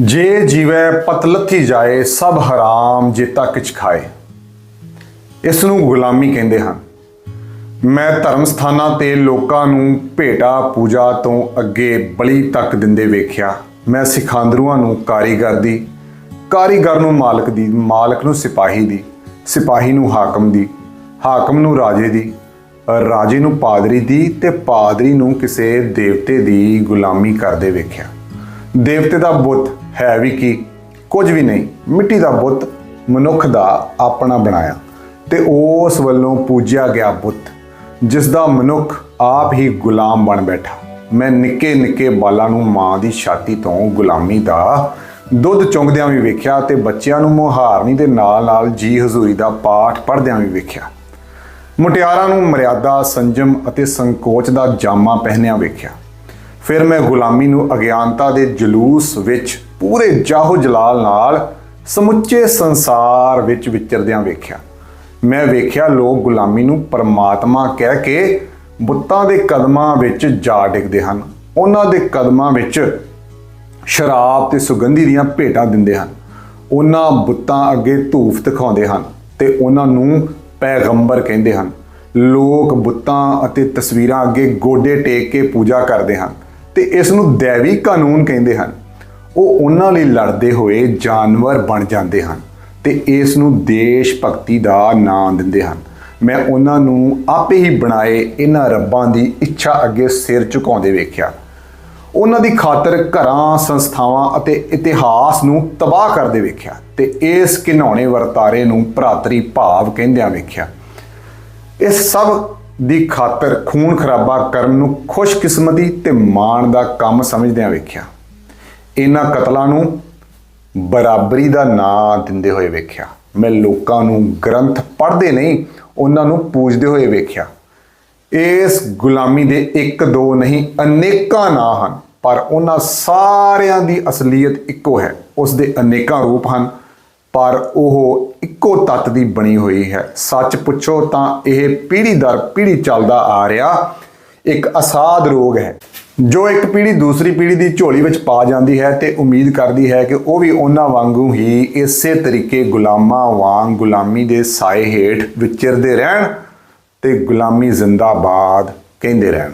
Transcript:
ਜੇ ਜੀਵੈ ਪਤਲਥੀ ਜਾਏ, ਸਭ ਹਰਾਮ ਜੇਤਾ ਕਿਛ ਖਾਏ। ਇਸ ਨੂੰ ਗੁਲਾਮੀ ਕਹਿੰਦੇ ਹਨ। ਮੈਂ ਧਰਮ ਸਥਾਨਾਂ ਤੇ ਲੋਕਾਂ ਨੂੰ ਭੇਟਾ ਪੂਜਾ ਤੋਂ ਅੱਗੇ ਬਲੀ ਤੱਕ ਦਿੰਦੇ ਵੇਖਿਆ। ਮੈਂ ਸਿਖਾਂਦਰੂਆਂ ਨੂੰ ਕਾਰੀਗਰ ਦੀ, ਕਾਰੀਗਰ ਨੂੰ ਮਾਲਕ ਦੀ, ਮਾਲਕ ਨੂੰ ਸਿਪਾਹੀ ਦੀ, ਸਿਪਾਹੀ ਨੂੰ ਹਾਕਮ ਦੀ, ਹਾਕਮ ਨੂੰ ਰਾਜੇ ਦੀ, ਰਾਜੇ ਨੂੰ ਪਾਦਰੀ ਦੀ ਤੇ ਪਾਦਰੀ ਨੂੰ ਕਿਸੇ ਦੇਵਤੇ ਦੀ ਗੁਲਾਮੀ ਕਰਦੇ ਵੇਖਿਆ। ਦੇਵਤੇ ਦਾ ਬੁੱਤ ਹੈ ਵੀ ਕੀ? ਕੁਝ ਵੀ ਨਹੀਂ। ਮਿੱਟੀ ਦਾ ਬੁੱਤ ਮਨੁੱਖ ਦਾ ਆਪਣਾ ਬਣਾਇਆ ਤੇ ਉਸ ਵੱਲੋਂ ਪੂਜਿਆ ਗਿਆ ਬੁੱਤ, ਜਿਸ ਦਾ ਮਨੁੱਖ ਆਪ ਹੀ ਗੁਲਾਮ ਬਣ ਬੈਠਾ। ਮੈਂ ਨਿੱਕੇ ਨਿੱਕੇ ਬਾਲਾਂ ਨੂੰ ਮਾਂ ਦੀ ਛਾਤੀ ਤੋਂ ਗੁਲਾਮੀ ਦਾ ਦੁੱਧ ਚੁੰਗਦਿਆਂ ਵੀ ਵੇਖਿਆ ਤੇ ਬੱਚਿਆਂ ਨੂੰ ਮੁਹਾਰਨੀ ਦੇ ਨਾਲ ਨਾਲ ਜੀ ਹਜ਼ੂਰੀ ਦਾ ਪਾਠ ਪੜ੍ਹਦਿਆਂ ਵੀ ਵੇਖਿਆ। ਮੁਟਿਆਰਾਂ ਨੂੰ ਮਰਿਆਦਾ, ਸੰਜਮ ਅਤੇ ਸੰਕੋਚ ਦਾ ਜਾਮਾ ਪਹਿਨਿਆ ਵੇਖਿਆ। ਫਿਰ ਮੈਂ ਗੁਲਾਮੀ ਨੂੰ ਅਗਿਆਨਤਾ ਦੇ ਜਲੂਸ ਵਿੱਚ ਪੂਰੇ ਜਾਹੋ ਜਲਾਲ ਨਾਲ ਸਮੁੱਚੇ ਸੰਸਾਰ ਵਿੱਚ ਵਿਚਰਦਿਆਂ ਵੇਖਿਆ। ਮੈਂ ਵੇਖਿਆ ਲੋਕ ਗੁਲਾਮੀ ਨੂੰ ਪਰਮਾਤਮਾ ਕਹਿ ਕੇ ਬੁੱਤਾਂ ਦੇ ਕਦਮਾਂ ਵਿੱਚ ਜਾ ਡਿੱਗਦੇ ਹਨ। ਉਹਨਾਂ ਦੇ ਕਦਮਾਂ ਵਿੱਚ ਸ਼ਰਾਬ ਤੇ ਸੁਗੰਧੀ ਦੀਆਂ ਭੇਟਾਂ ਦਿੰਦੇ ਹਨ। ਉਹਨਾਂ ਬੁੱਤਾਂ ਅੱਗੇ ਧੂਫ ਦਿਖਾਉਂਦੇ ਹਨ ਤੇ ਉਹਨਾਂ ਨੂੰ ਪੈਗੰਬਰ ਕਹਿੰਦੇ ਹਨ। ਲੋਕ ਬੁੱਤਾਂ ਅਤੇ ਤਸਵੀਰਾਂ ਅੱਗੇ ਗੋਡੇ ਟੇਕ ਕੇ ਪੂਜਾ ਕਰਦੇ ਹਨ। ਤੇ ਇਸ ਨੂੰ ਦੇਵੀ ਕਾਨੂੰਨ ਕਹਿੰਦੇ ਹਨ। ਉਹ ਉਹਨਾਂ ਲਈ ਲੜਦੇ ਹੋਏ ਜਾਨਵਰ ਬਣ ਜਾਂਦੇ ਹਨ ਤੇ ਇਸ ਨੂੰ ਦੇਸ਼ ਭਗਤੀ ਦਾ ਨਾਮ ਦਿੰਦੇ ਹਨ। ਮੈਂ ਉਹਨਾਂ ਨੂੰ ਆਪੇ ਹੀ ਬਣਾਏ ਇਹਨਾਂ ਰੱਬਾਂ ਦੀ ਇੱਛਾ ਅੱਗੇ ਸਿਰ ਝੁਕਾਉਂਦੇ ਵੇਖਿਆ। ਉਹਨਾਂ ਦੀ ਖਾਤਰ ਘਰਾਂ, ਸੰਸਥਾਵਾਂ ਅਤੇ ਇਤਿਹਾਸ ਨੂੰ ਤਬਾਹ ਕਰਦੇ ਵੇਖਿਆ ਤੇ ਇਸ ਘਿਨਾਉਣੇ ਵਰਤਾਰੇ ਨੂੰ ਭਰਾਤਰੀ ਭਾਵ ਕਹਿੰਦਿਆਂ ਵੇਖਿਆ। ਇਸ ਸਭ ਦੀ ਖਾਤਰ ਖੂਨ ਖਰਾਬਾ ਕਰਨ ਨੂੰ ਖੁਸ਼ਕਿਸਮਤੀ ਤੇ ਮਾਣ ਦਾ ਕੰਮ ਸਮਝਦਿਆਂ ਵੇਖਿਆ। ਇਹਨਾਂ ਕਤਲਾਂ ਨੂੰ ਬਰਾਬਰੀ ਦਾ ਨਾਂ ਦਿੰਦੇ ਹੋਏ ਵੇਖਿਆ। ਮੈਂ ਲੋਕਾਂ ਨੂੰ ਗ੍ਰੰਥ ਪੜ੍ਹਦੇ ਨਹੀਂ ਉਹਨਾਂ ਨੂੰ ਪੂਜਦੇ ਹੋਏ ਵੇਖਿਆ। ਇਸ ਗੁਲਾਮੀ ਦੇ ਇੱਕ ਦੋ ਨਹੀਂ, ਅਨੇਕਾਂ ਨਾਂ ਹਨ, ਪਰ ਉਹਨਾਂ ਸਾਰਿਆਂ ਦੀ ਅਸਲੀਅਤ ਇੱਕੋ ਹੈ। ਉਸ ਦੇ ਅਨੇਕਾਂ ਰੂਪ ਹਨ। ਪਰ ਉਹ ਇੱਕੋ ਤੱਤ ਦੀ ਬਣੀ ਹੋਈ ਹੈ। ਸੱਚ ਪੁੱਛੋ ਤਾਂ ਇਹ ਪੀੜ੍ਹੀ ਦਰ ਪੀੜ੍ਹੀ ਚੱਲਦਾ ਆ ਰਿਹਾ, ਇੱਕ ਅਸਾਧ ਰੋਗ ਹੈ। ਜੋ ਇੱਕ ਪੀੜ੍ਹੀ ਦੂਸਰੀ ਪੀੜ੍ਹੀ ਦੀ ਝੋਲੀ ਵਿੱਚ ਪਾ ਜਾਂਦੀ ਹੈ ਤੇ ਉਮੀਦ ਕਰਦੀ ਹੈ ਕਿ ਉਹ ਵੀ ਉਹਨਾਂ ਵਾਂਗੂ ਹੀ ਇਸੇ ਤਰੀਕੇ ਗੁਲਾਮਾਂ ਵਾਂਗ ਗੁਲਾਮੀ ਦੇ ਸਾਏ ਹੇਠ ਵਿਚਰਦੇ ਰਹਿਣ ਤੇ ਗੁਲਾਮੀ ਜ਼ਿੰਦਾਬਾਦ ਕਹਿੰਦੇ ਰਹਿਣ।